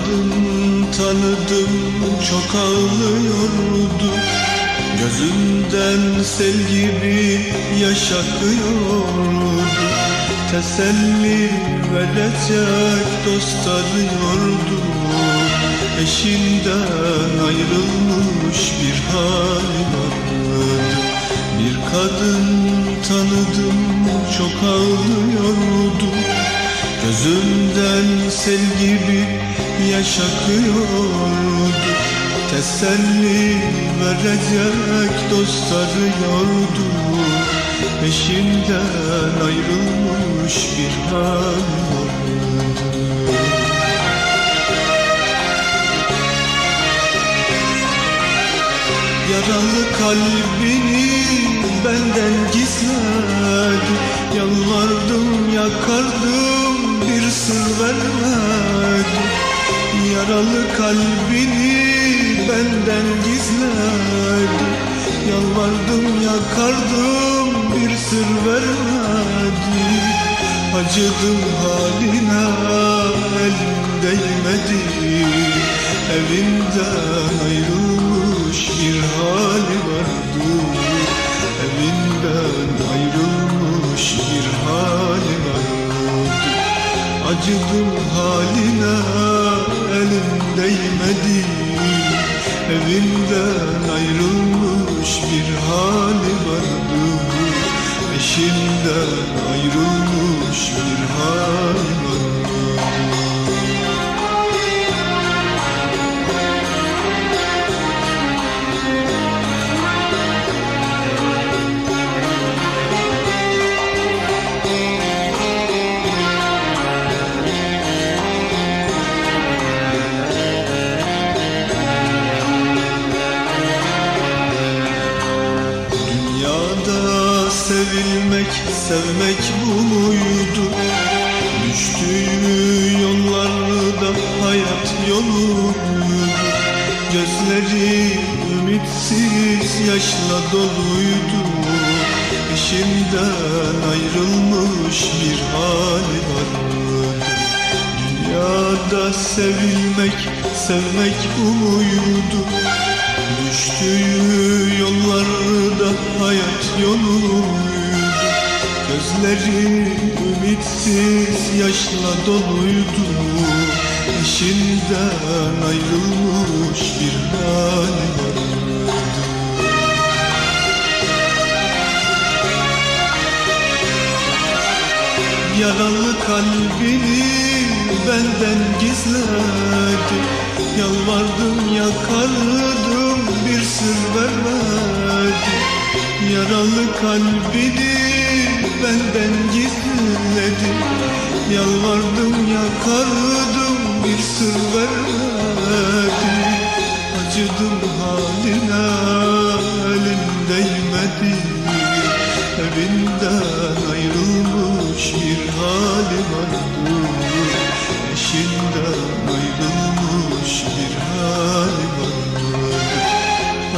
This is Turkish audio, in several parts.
Kadın tanıdım çok ağlıyordu. Gözünden sel gibi yaş akıyordu Teselli verecek dost arıyordu. Eşinden ayrılmış bir hali vardı Bir kadın tanıdım çok ağlıyordu. Gözümden sel gibi yaş akıyordu Teselli verecek dost arıyordu Eşinden ayrılmış bir hal Yaralı kalbini benden gizledi Yalvardım yakardım bir sır vermedi Yaralı kalbini benden gizledi Yalvardım yakardım bir sır vermedi. Acıdım haline elim değmedi. Evinden ayrılmış bir hali vardı. Evinden ayrılmış bir hali vardı. Acıdım haline elim değmedi. Evinden ayrılmış bir hali vardı. Eşinden ayrılmış bir hali vardı sevmek bu muydu? Düştüğü yollarda hayat yoluydu Gözleri ümitsiz yaşla doluydu Eşinden ayrılmış bir hali vardı Dünyada sevilmek, sevmek bu muydu? Gözleri ümitsiz yaşla doluydu. Eşinden ayrılmış bir vardı Yaralı kalbini benden gizledi. Yalvardım yakardım bir sır vermedi. Yaralı kalbini benden gizledi Yalvardım yakardım bir sır vermedi Acıdım haline elim değmedi. Evinden ayrılmış bir hali vardı Eşinden ayrılmış bir hali vardı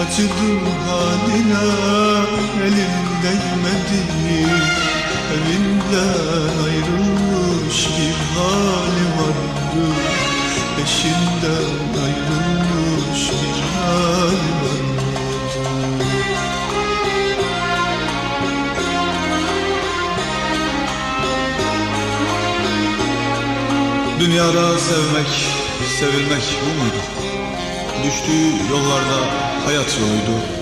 Acıdım haline elim değmedi Evinden ayrılmış bir hali vardı Eşinden ayrılmış bir hali vardı Dünyada sevmek, sevilmek bu muydu? Düştüğü yollarda hayat yoluydu